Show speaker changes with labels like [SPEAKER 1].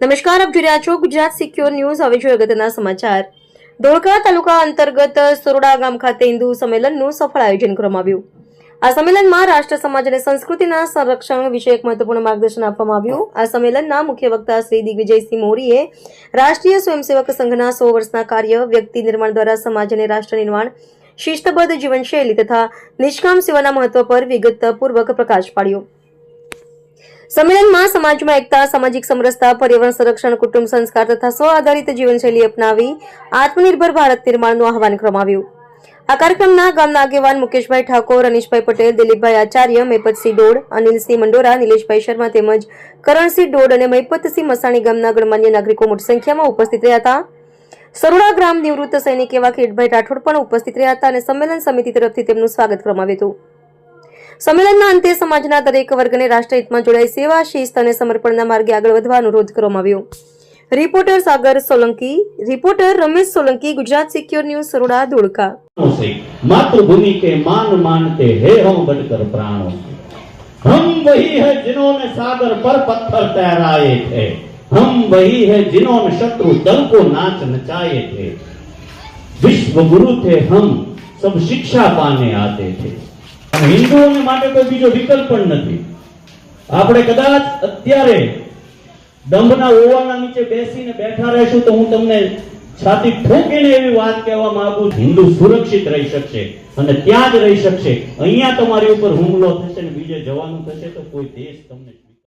[SPEAKER 1] નમસ્કાર, આપ જોઈ રહ્યા છો ગુજરાત સિક્યોર ન્યૂઝ. હવે જોઈએ અગત્યના સમાચાર. ધોળકા તાલુકા અંતર્ગત સોરડા ગામ ખાતે હિન્દુ સંમેલનનું સફળ આયોજન કરવામાં આવ્યું. આ સંમેલનમાં રાષ્ટ્ર, સમાજ અને સંસ્કૃતિના સંરક્ષણ વિશે એક મહત્વપૂર્ણ માર્ગદર્શન આપવામાં આવ્યું. આ સંમેલનના મુખ્ય વક્તા શ્રી દિગ્વિજયસિંહ મોરીએ રાષ્ટ્રીય સ્વયંસેવક સંઘના સો વર્ષના કાર્ય, વ્યક્તિ નિર્માણ દ્વારા સમાજ અને રાષ્ટ્ર નિર્માણ, શિસ્તબદ્ધ જીવનશૈલી તથા નિષ્કામ સેવાના મહત્વ પર વિગતપૂર્વક પ્રકાશ પાડ્યો. સંમેલનમાં સમાજમાં એકતા, સામાજિક સમરસતા, પર્યાવરણ સંરક્ષણ, કુટુંબ સંસ્કાર તથા સ્વ આધારિત જીવનશૈલી અપનાવી આત્મનિર્ભર ભારત નિર્માણનું આહવાન કરવામાં આવ્યું. આ કાર્યક્રમના ગામના આગેવાન મુકેશભાઈ ઠાકોર, અનિશભાઈ પટેલ, દિલીપભાઈ આચાર્ય, મેપતસિંહ ડોડ, અનિલસિંહ મંડોરા, નિલેશભાઈ શર્મા તેમજ કરણસિંહ ડોડ અને મૈપતસિંહ મસાણી ગામના ગણમાન્ય નાગરિકો મોટી સંખ્યામાં ઉપસ્થિત રહ્યા હતા. સરોડા ગ્રામ નિવૃત્ત સૈનિક એવા કિરીટભાઈ રાઠોડ પણ ઉપસ્થિત રહ્યા હતા અને સંમેલન સમિતિ તરફથી તેમનું સ્વાગત કરવામાં આવ્યું હતું. સંમેલનના અંતે સમાજના દરેક વર્ગને રાષ્ટ્રહિતમાં જોડાઈ સેવા શિસ્ત અને સમર્પણના માર્ગે આગળ વધવા અનુરોધ કરવામાં આવ્યો reporter Sagar Solanki reporter Ramesh Solanki Gujarat secure news Saroda Dholka
[SPEAKER 2] से मातृभूमि के मान मानते हैं हम बढ़कर प्राणों से हम वही है जिन्होंने सागर पर पत्थर तैराए थे हम वही है जिन्होंने शत्रु दल को नाच नचाए थे विश्व गुरु थे हम सब शिक्षा पाने आते थे અને હિન્દુઓને માટે કોઈ બીજો વિકલ્પ પણ નથી આપણે કદાચ અત્યારે દંભના ઓવાના નીચે બેસીને બેઠા રહેશું તો હું તમને છાતી ઠોકીને એવી વાત કહેવા માંગુ. હિન્દુ સુરક્ષિત રહી શકશે અને ત્યાં જ રહી શકશે અહીંયા તમારી ઉપર હુમલો થશે ને બીજે જવાનું થશે તો કોઈ દેશ તમને